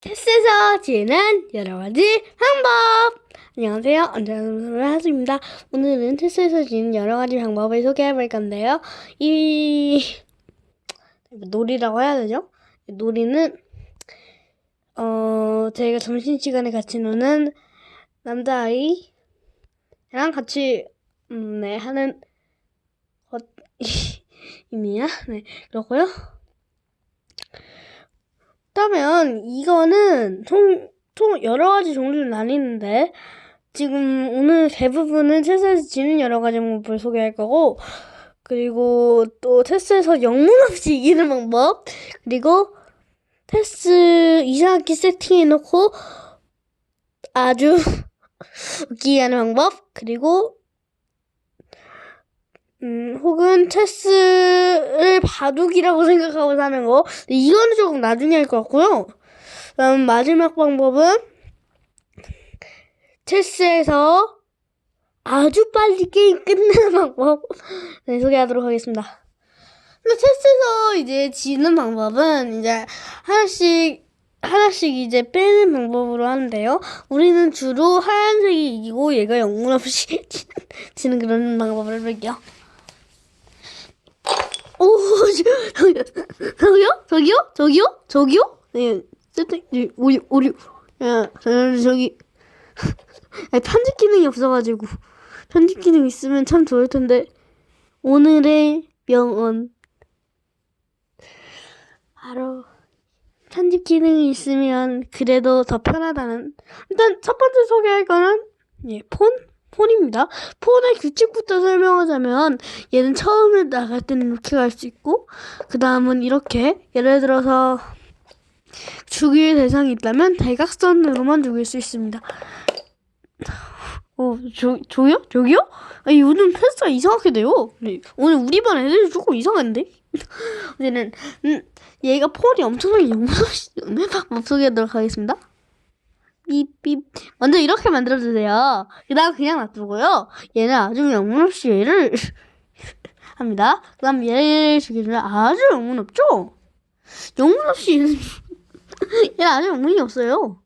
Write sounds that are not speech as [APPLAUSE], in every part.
테스에서 지는 여러 가지 방법. 안녕하세요. 언제나 하수입니다. 오늘은 테스에서 지는 여러 가지 방법을 소개해 볼 건데요. 이 놀이라고 해야 되죠? 놀이는 어 저희가 점심 시간에 같이 노는 남자아이랑 같이 음, 네 하는 것 입니다. [LAUGHS] 네 그렇고요. 그러면 이거는 총, 총 여러 가지 종류로 나뉘는데 지금 오늘 대부분은 테스트에서 지는 여러 가지 방법을 소개할 거고 그리고 또 테스트에서 영문 없이 이기는 방법 그리고 테스트 이상하게 세팅해놓고 아주 [LAUGHS] 웃기게 하는 방법 그리고 음, 혹은 체스를 바둑이라고 생각하고 사는 거. 이거는 조금 나중에 할 것 같고요. 그럼 마지막 방법은 체스에서 아주 빨리 게임 끝내는 방법. [LAUGHS] 네, 소개하도록 하겠습니다. 근데 체스에서 이제 지는 방법은 이제 하나씩 하나씩 이제 빼는 방법으로 하는데요. 우리는 주로 하얀색이 이기고 얘가 영문 없이 [LAUGHS] 지는 그런 방법을 볼게요. 오, 저- 저기요? 저기요? 저기요? 저기요? 네, 세팅, 네, 오류, 오류. 야, 저- 저기. 편집 기능이 없어가지고. 편집 기능 있으면 참 좋을 텐데. 오늘의 명언. 바로, 편집 기능이 있으면 그래도 더 편하다는. 일단, 첫 번째 소개할 거는, 예, 폰? 폰입니다. 폰의 규칙부터 설명하자면, 얘는 처음에 나갈 때는 이렇게 갈 수 있고 그 다음은 이렇게 예를 들어서 죽일 대상이 있다면 대각선으로만 죽일 수 있습니다. 어, 저, 저요? 저기요? 아니, 요즘 패스가 이상하게 돼요. 네, 오늘 우리 반 애들이 조금 이상한데? [LAUGHS] 어제는, 음, 얘가 폰이 엄청나게 영문없이 방법 소개하도록 하겠습니다. 삐삐. 먼저 이렇게 만들어주세요. 그 다음 그냥 놔두고요. 얘는 아주 영문없이 [LAUGHS] 얘를 합니다. 그 다음 얘를 주기를 아주 영문 없죠? 영문 없이 얘는, 아주 영문이 없어요.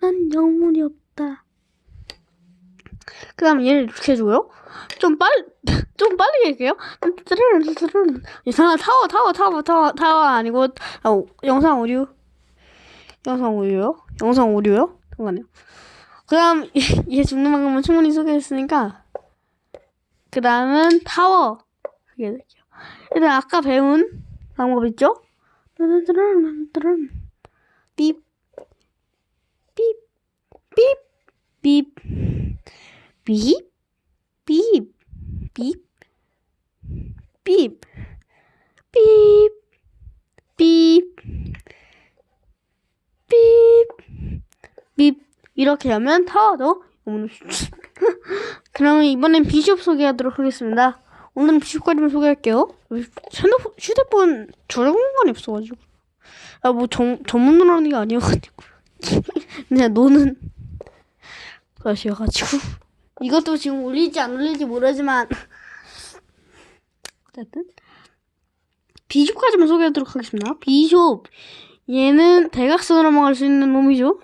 난 영문이 없다. 그 다음 얘를 이렇게 해주고요. 좀 빨리, [LAUGHS] 좀 빨리 할게요. 이상한 타워, 타워, 타워, 타워, 타워 아니고, 아, 영상 오류. 영상 오류요? 영상 오류요? 잠깐만요. 그 다음, 얘 죽는 방법은 충분히 소개했으니까, 그 다음은 타워. 소개해드릴게요. 일단 아까 배운 방법 있죠? 삐, 삐, 삐, 삐, 삐, 삐, 삐, 삐, 삐, 삐, 삐, 삐. 이렇게 하면 타워도 [LAUGHS] 그러면 이번엔 비숍 소개하도록 하겠습니다. 오늘은 비숍까지만 소개할게요. 핸드폰, 휴대폰 저장 공간이 없어가지고. 아, 뭐, 전, 전문으로 하는 게 아니어가지고. [LAUGHS] 그냥 노는 것이어가지고. 이것도 지금 올릴지 안 올릴지 모르지만. 어쨌든. 비숍까지만 소개하도록 하겠습니다. 비숍. 얘는 대각선으로만 갈수 있는 놈이죠.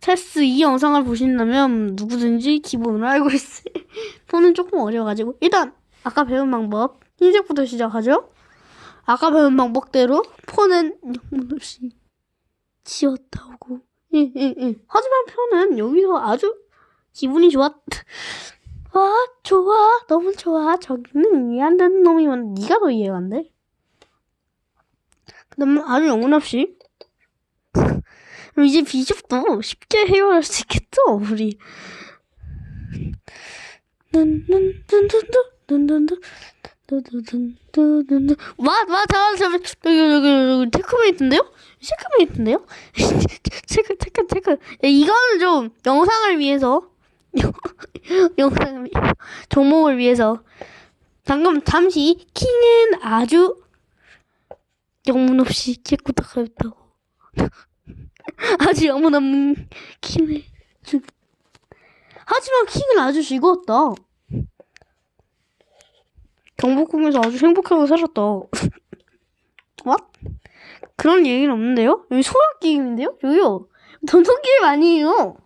네. 체스 이 영상을 보신다면 누구든지 기본을 알고 있어요. [LAUGHS] 폰은 조금 어려워가지고. 일단, 아까 배운 방법. 흰색부터 시작하죠. 아까 배운 방법대로 폰은 영문 없이 지웠다고. 예, 예, 예. 하지만 폰은 여기서 아주 기분이 좋았. [LAUGHS] 아, 좋아. 너무 좋아. 저기는 이해 안 되는 놈이면 네가 더 이해가 안 돼. 그 다음에 아주 영문 없이. [LAUGHS] 이제 비숍도 쉽게 해결할 수 있겠죠, 우리. 와, 와, 잠깐만, 잠깐만. 여기, 여기, 여기, 체크메이트인데요? 체크메이트인데요? 체크, 체크, 체크. 야, 이거는 좀 영상을 위해서, 영상을 위해서, 종목을 위해서. 방금 잠시 킹은 아주 영문 없이 깨끗하다고. [LAUGHS] 아주 영문 없는 킹을. 하지만 킹은 아주 즐거웠다. 경복궁에서 아주 행복하게 살았다. [LAUGHS] What? 그런 얘기는 없는데요? 여기 소rak 게임인데요? 여기요. 전통 게임 아니에요.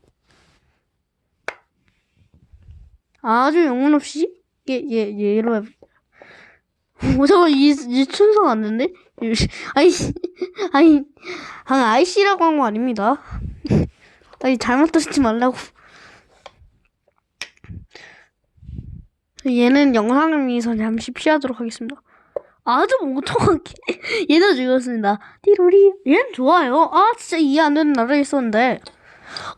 아주 영혼 없이 예, 예, 예, 얘로 해. [LAUGHS] 어, 잠깐, 이, 이 순서가 안 되는데? 아니, 아니, 아니, 아이씨라고 한 거 아닙니다. [LAUGHS] 아니, 잘못 듣지 말라고. 얘는 영상을 위해서 잠시 피하도록 하겠습니다. 아주 멍청하게 [LAUGHS] 얘도 죽였습니다. 띠로리 얘는 좋아요. 아 진짜 이해 안 되는 나라에 있었는데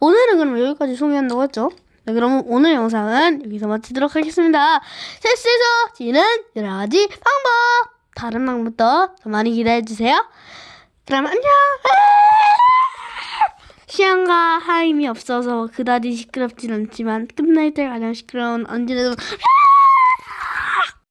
오늘은 그럼 여기까지 소개한다고 했죠. 네, 그럼 오늘 영상은 여기서 마치도록 하겠습니다. 셋에서 지는 여러 가지 방법 다른 방법도 더 많이 기대해 주세요. 그럼 안녕. 시안과 하임이 없어서 그다지 시끄럽진 않지만 끝날 때 가장 시끄러운 언제나